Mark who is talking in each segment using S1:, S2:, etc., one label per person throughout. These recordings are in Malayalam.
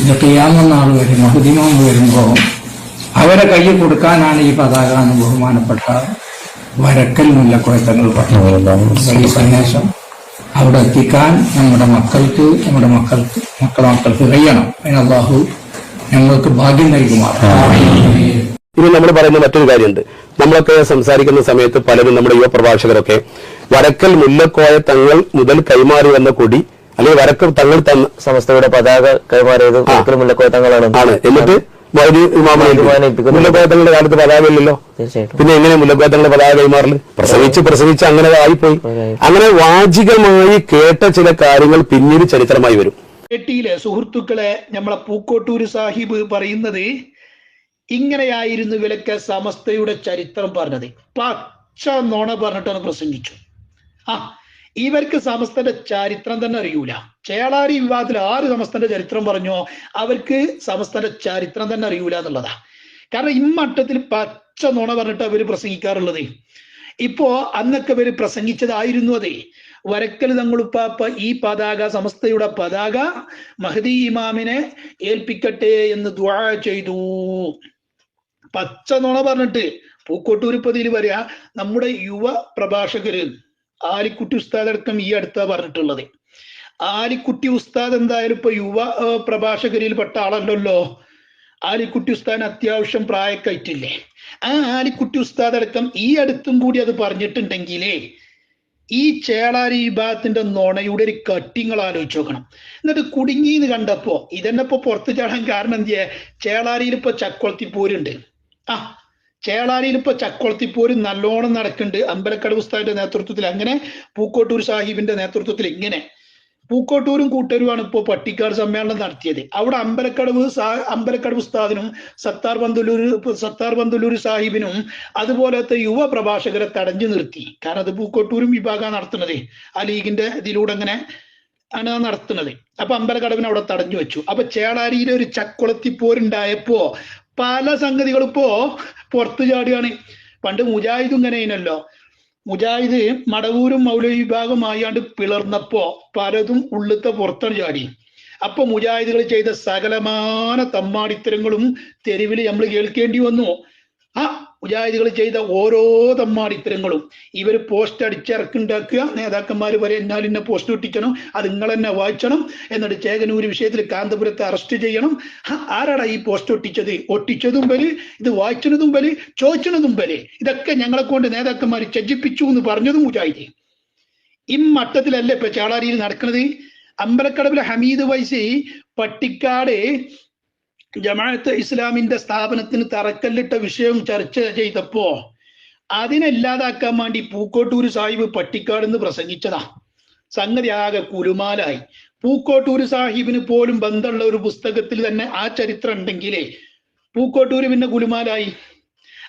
S1: ഇത് ചെയ്യാമെന്നാൾ വരും മഹുദിമാം വരുമ്പോൾ അവരെ കയ്യിൽ കൊടുക്കാനാണ് ഈ പതാക എന്ന് ബഹുമാനപ്പെട്ട വരക്കൽ മുല്ലക്കുഴത്തങ്ങൾ പറഞ്ഞു ഈ സന്ദേശം അവിടെ എത്തിക്കാൻ നമ്മുടെ മക്കൾക്ക് നമ്മുടെ മക്കൾക്ക് മക്കളെ മക്കൾക്ക് കഴിയണം. അതിന് അള്ളാഹു ഞങ്ങൾക്ക് ഭാഗ്യം നൽകുമാറാണ്
S2: ഇനി നമ്മൾ പറയുന്ന മറ്റൊരു കാര്യമുണ്ട്. നമ്മളൊക്കെ സംസാരിക്കുന്ന സമയത്ത് പലരും നമ്മുടെ യുവ പ്രഭാഷകരൊക്കെ വരക്കൽ മുല്ലക്കോയ തങ്ങൾ മുതൽ കൈമാറി വന്ന കൊടി അല്ലെങ്കിൽ വരക്ക് തങ്ങൾ തന്ന
S3: സമസ്തയുടെ പതാക കൈമാറിയത് ഒരിക്കലും മുല്ലക്കോയ തങ്ങളാണ്.
S2: ആണ്. എന്നിട്ട്. മുല്ലക്കോയ തങ്ങളുടെ കാലത്ത് പതാക ഇല്ലല്ലോ? പിന്നെ എങ്ങനെ മുല്ലക്കോയ തങ്ങളുടെ പതാക കൈമാറൽ? പ്രസവിച്ച് പ്രസവിച്ച് അങ്ങനെ ആയിപ്പോയി. അങ്ങനെ വാചികമായി കേട്ട ചില കാര്യങ്ങൾ പിന്നീട് ചരിത്രമായി വരും.
S4: കേട്ടിയിലെ സുഹൃത്തുക്കളെ നമ്മളെ പൂക്കോട്ടൂർ സാഹിബ് പറയുന്നത് ഇങ്ങനെയായിരുന്നു ഇവരൊക്കെ സമസ്തയുടെ ചരിത്രം പറഞ്ഞത്. പച്ച നോണ പറഞ്ഞിട്ടാണ് പ്രസംഗിച്ചു. ആ ഇവർക്ക് സമസ്തന്റെ ചരിത്രം തന്നെ അറിയൂല. ചേളാരി വിവാദത്തിൽ ആറ് സമസ്തന്റെ ചരിത്രം പറഞ്ഞോ അവർക്ക് സമസ്തന്റെ ചരിത്രം തന്നെ അറിയൂല എന്നുള്ളതാ. കാരണം ഇമ്മട്ടത്തിൽ പച്ച നുണ പറഞ്ഞിട്ട് അവർ പ്രസംഗിക്കാറുള്ളത്. ഇപ്പോ അന്നൊക്കെ അവർ പ്രസംഗിച്ചതായിരുന്നു അതേ. വരക്കൽ തങ്ങളുപ്പാപ്പ ഈ പതാക സമസ്തയുടെ പതാക മഹദി ഇമാമിനെ ഏൽപ്പിക്കട്ടെ എന്ന് ദ്വാ ചെയ്തു. പച്ച നുണ പറഞ്ഞിട്ട് പൂക്കോട്ടൂരിപ്പതിയിൽ പതിയിൽ വരിക നമ്മുടെ യുവ പ്രഭാഷകര് ആലിക്കുട്ടി ഉസ്താദ് അടക്കം ഈ അടുത്താ പറഞ്ഞിട്ടുള്ളത്. ആലിക്കുട്ടി ഉസ്താദ് എന്തായാലും ഇപ്പൊ യുവ പ്രഭാഷകരിൽ പെട്ട ആളല്ലല്ലോ. ആലിക്കുട്ടി ഉസ്താദിന് അത്യാവശ്യം പ്രായക്കായിട്ടില്ലേ. ആ ആലിക്കുട്ടി ഉസ്താദ് അടക്കം ഈ അടുത്തും കൂടി അത് പറഞ്ഞിട്ടുണ്ടെങ്കിലേ ഈ ചേളാരി വിഭാഗത്തിന്റെ നുണയുടെ ഒരു കട്ടിങ്ങൾ ആലോചിച്ച് നോക്കണം. എന്നിട്ട് കുടുങ്ങിന്ന് കണ്ടപ്പോ ഇതന്നെ ഇപ്പൊ പുറത്ത് ചാടാൻ കാരണം എന്തിയെ? ചേളാരിയിൽ ഇപ്പൊ ചക്കൊളത്തിപ്പോരുണ്ട് ആ ചേളാരിയിൽ ഇപ്പൊ ചക്കൊളത്തിപ്പോര് നല്ലോണം നടക്കുന്നുണ്ട്. അമ്പലക്കടവ് ഉസ്താദിന്റെ നേതൃത്വത്തിൽ. അങ്ങനെ പൂക്കോട്ടൂർ സാഹിബിന്റെ നേതൃത്വത്തിൽ ഇങ്ങനെ. പൂക്കോട്ടൂരും കൂട്ടരുമാണ് ഇപ്പോൾ പട്ടിക്കാട് സമ്മേളനം നടത്തിയത്. അവിടെ അമ്പലക്കടവ് അമ്പലക്കടവ് ഉസ്താദിനും സത്താർ ബന്ദുലൂർ സത്താർ ബന്ദുലൂർ സാഹിബിനും അതുപോലത്തെ യുവ പ്രഭാഷകരെ തടഞ്ഞു നിർത്തി. കാരണം അത് പൂക്കോട്ടൂരും വിഭാഗം നടത്തുന്നത്. ആ ലീഗിന്റെ ഇതിലൂടെ അങ്ങനെ ആണ് നടത്തുന്നത്. അപ്പൊ അമ്പലക്കടവിനെ അവിടെ തടഞ്ഞു വെച്ചു. അപ്പൊ ചേളാരിയിലെ ഒരു ചക്കുളത്തിപ്പോരുണ്ടായപ്പോ പല സംഗതികളും ഇപ്പോ പുറത്തു ചാടുകയാണ്. പണ്ട് മുജാഹിദ് ഇങ്ങനെയാണല്ലോ മുജാഹിദ് മടവൂരും മൗലവി വിഭാഗമായാണ്ട് പിളർന്നപ്പോ പലതും ഉള്ളിത്തെ പുറത്താണ് ചാടി. അപ്പൊ മുജാഹിദുകൾ ചെയ്ത സകലമാന തമ്മാടിത്തരങ്ങളും തെരുവിൽ നമ്മൾ കേൾക്കേണ്ടി വന്നു. ആ മുജാഹിദുകൾ ചെയ്ത ഓരോ തമ്മാടിത്തരങ്ങളും. ഇവർ പോസ്റ്റ് അടിച്ചിറക്കുണ്ടാക്കുക. നേതാക്കന്മാർ വരെ എന്നാൽ ഇന്ന പോസ്റ്റ് ഒട്ടിക്കണം. അത് നിങ്ങൾ തന്നെ വായിച്ചണം. എന്നിട്ട് ചേകനൂര് വിഷയത്തിൽ കാന്തപുരത്തെ അറസ്റ്റ് ചെയ്യണം. ആരാടാ ഈ പോസ്റ്റ് ഒട്ടിച്ചത്? ഒട്ടിച്ചതും വരെ ഇത് വായിച്ചതും വരെ ചോദിച്ചതും വരെ ഇതൊക്കെ ഞങ്ങളെ കൊണ്ട് നേതാക്കന്മാർ ചജിപ്പിച്ചു എന്ന് പറഞ്ഞതും മുജാഹിദ്. ഇമ്മട്ടത്തിലല്ലേ ഇപ്പൊ ചാളാരിയിൽ നടക്കുന്നത് അമ്പലക്കടവിലെ ഹമീദ് വൈസി പട്ടിക്കാട് ജമാഅത്ത് ഇസ്ലാമിന്റെ സ്ഥാപനത്തിന് തറക്കല്ലിട്ട വിഷയം ചർച്ച ചെയ്തപ്പോ അതിനെ ഇല്ലാതാക്കാൻ വേണ്ടി പൂക്കോട്ടൂർ സാഹിബ് പട്ടിക്കാട് എന്ന് പ്രസംഗിച്ചതാ. സംഗതി ആകെ കുലുമാലായി. പൂക്കോട്ടൂർ സാഹിബിന് പോലും ബന്ധമുള്ള ഒരു പുസ്തകത്തിൽ തന്നെ ആ ചരിത്രം ഉണ്ടെങ്കിലേ പൂക്കോട്ടൂര് പിന്നെ കുലുമാലായി.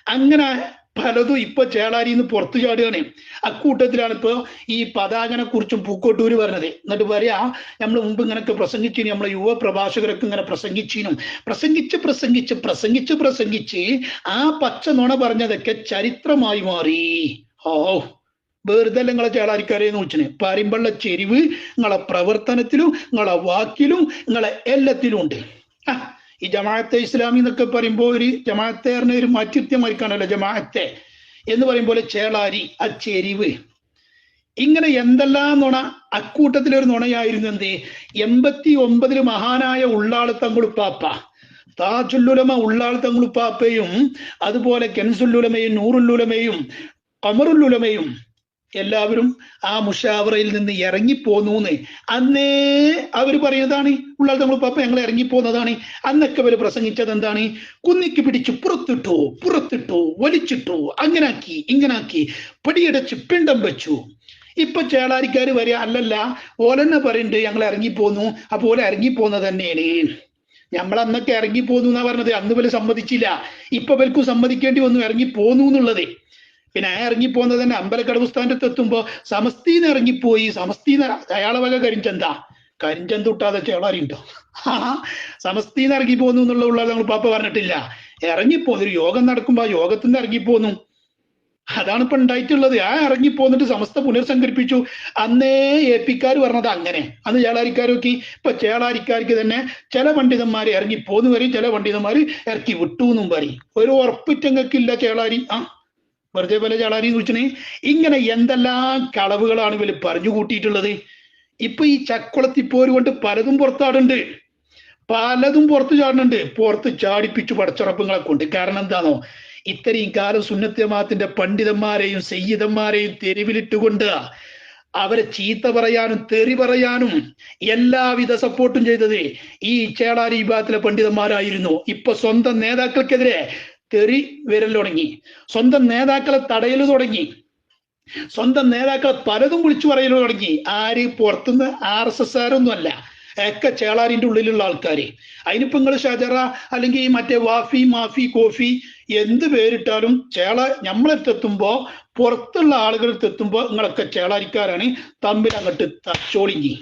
S4: അങ്ങനെ പലതും ഇപ്പൊ ചേളാരിന്ന് പുറത്തു ചാടുകയാണ്. അക്കൂട്ടത്തിലാണ് ഇപ്പൊ ഈ പതാകനെ കുറിച്ചും പൂക്കോട്ടൂര് പറഞ്ഞത്. എന്നിട്ട് പറയാ നമ്മൾ മുമ്പ് ഇങ്ങനൊക്കെ പ്രസംഗിച്ചിന്. നമ്മളെ യുവ പ്രഭാഷകരൊക്കെ ഇങ്ങനെ പ്രസംഗിച്ചിനും. പ്രസംഗിച്ച് പ്രസംഗിച്ച് പ്രസംഗിച്ച് പ്രസംഗിച്ച് ആ പച്ച നുണ പറഞ്ഞതൊക്കെ ചരിത്രമായി മാറി. ഓ വെറുതെ നിങ്ങളെ ചേളാരിക്കാരെ നോച്ചിന് പറയുമ്പോഴുള്ള ചെരിവ് നിങ്ങളെ പ്രവർത്തനത്തിലും നിങ്ങളെ വാക്കിലും നിങ്ങളെ എല്ലാത്തിലും ഉണ്ട്. ആ ഈ ജമാഅത്തെ ഇസ്ലാമി എന്നൊക്കെ പറയുമ്പോൾ ഒരു ജമാഅത്തെ പറഞ്ഞ ഒരു മാറ്റിത്യമായിരിക്കാണല്ലോ ജമാഅത്തെ എന്ന് പറയുമ്പോൾ ചേളാരി ആ ഇങ്ങനെ എന്തെല്ലാം നുണ അക്കൂട്ടത്തിലൊരു നുണയായിരുന്നു എന്ത്? എൺപത്തി ഒമ്പതിൽ മഹാനായ ഉള്ളാൾ തങ്ങളുപ്പാപ്പ താജുല്ലുലമ ഉള്ളാൾ തങ്ങളുപ്പാപ്പയും അതുപോലെ കെൻസുല്ലുലമയും നൂറുല്ലുലമയും കമറുല്ലുലമയും എല്ലാവരും ആ മുഷാവറയിൽ നിന്ന് ഇറങ്ങിപ്പോന്നു അന്നേ അവർ പറയുന്നതാണ് ഉള്ളാൾ പാപ്പ ഞങ്ങൾ ഇറങ്ങിപ്പോന്നതാണ്. അന്നൊക്കെ അവർ പ്രസംഗിച്ചത് എന്താണ് കുന്നിക്ക് പിടിച്ച് പുറത്തിട്ടു പുറത്തിട്ടു വലിച്ചിട്ടു അങ്ങനാക്കി ഇങ്ങനാക്കി പടിയടച്ച് പിണ്ടം വെച്ചു. ഇപ്പൊ ചേളാരിക്കാര് വരിക അല്ലല്ല ഓലെന്നെ പറയുന്നുണ്ട് ഞങ്ങൾ ഇറങ്ങിപ്പോന്നു അപ്പൊ ഓല ഇറങ്ങിപ്പോന്നത് തന്നെയാണ്. നമ്മൾ അന്നൊക്കെ ഇറങ്ങിപ്പോന്നു എന്നാ പറഞ്ഞത് അന്ന് പോലെ സമ്മതിച്ചില്ല. ഇപ്പൊ ഇവൽക്കും സമ്മതിക്കേണ്ടി വന്നു ഇറങ്ങിപ്പോന്നു എന്നുള്ളത്. പിന്നെ ആ ഇറങ്ങിപ്പോകുന്നത് തന്നെ അമ്പലക്കടവ് സ്ഥാനത്ത് എത്തുമ്പോ സമസ്തീന്ന് ഇറങ്ങിപ്പോയി സമസ്തീന്ന് അയാളെ വക കരിഞ്ചന്ത. കരിഞ്ചന്ത ഇട്ടാതെ ചേളാരിണ്ടോ ആ സമസ്തീന്ന് ഇറങ്ങിപ്പോന്നു എന്നുള്ള ഉള്ളത് നമ്മൾ പാപ്പ പറഞ്ഞിട്ടില്ല. ഇറങ്ങിപ്പോന്നു ഒരു യോഗം നടക്കുമ്പോൾ ആ യോഗത്തിൽ നിന്ന് ഇറങ്ങിപ്പോന്നു. അതാണ് ഇപ്പൊ ഉണ്ടായിട്ടുള്ളത്. ആ ഇറങ്ങിപ്പോന്നിട്ട് സമസ്ത പുനർസംഘടിപ്പിച്ചു. അന്നേ എ പിക്കാർ പറഞ്ഞത് അങ്ങനെ. അന്ന് ചേളാരിക്കാരൊക്കെ ഇപ്പൊ ചേളാരിക്കാർക്ക് തന്നെ ചില പണ്ഡിതന്മാർ ഇറങ്ങിപ്പോന്നു പറയും ചില പണ്ഡിതന്മാർ ഇറക്കി വിട്ടു എന്നും പറയും. ഒരു ഉറപ്പിറ്റങ്ങൾക്കില്ല ചേളാരി ആ വെറുതെ പോലെ ചാളാരിയും കുറിച്ചിന് ഇങ്ങനെ എന്തെല്ലാം കളവുകളാണ് ഇവർ പറഞ്ഞു കൂട്ടിയിട്ടുള്ളത്. ഇപ്പൊ ഈ ചക്കുളത്തിപ്പോര് കൊണ്ട് പലതും പുറത്താടുണ്ട് പലതും പുറത്ത് ചാടുന്നുണ്ട്. പുറത്ത് ചാടിപ്പിച്ചു പടച്ചുറപ്പുകളെ കൊണ്ട്. കാരണം എന്താണോ ഇത്രയും കാലം സുന്നത്യമാത്തിന്റെ പണ്ഡിതന്മാരെയും സയ്യിദന്മാരെയും തെരുവിലിട്ടുകൊണ്ട് അവരെ ചീത്ത പറയാനും തെറി പറയാനും എല്ലാവിധ സപ്പോർട്ടും ചെയ്തത് ഈ ചേളാരി വിഭാഗത്തിലെ പണ്ഡിതന്മാരായിരുന്നു. ഇപ്പൊ സ്വന്തം നേതാക്കൾക്കെതിരെ തെറി വിരൽ തുടങ്ങി സ്വന്തം നേതാക്കളെ തടയൽ തുടങ്ങി. സ്വന്തം നേതാക്കളെ പലതും വിളിച്ചു പറയൽ തുടങ്ങി. ആര് പുറത്തുനിന്ന് ആർ എസ് എസ് ആരൊന്നും അല്ല ഒക്കെ ചേളാരിന്റെ ഉള്ളിലുള്ള ആൾക്കാര്. അതിനിപ്പോ നിങ്ങൾ ഷജറ അല്ലെങ്കിൽ മറ്റേ വാഫി മാഫി കോഫി എന്ത് പേരിട്ടാലും ചേള നമ്മളെത്തെത്തുമ്പോ പുറത്തുള്ള ആളുകളെത്തെത്തുമ്പോ നിങ്ങളൊക്കെ ചേളാരിക്കാരാണ് തമ്മിൽ അങ്ങോട്ട് തച്ചോളിഞ്ഞി.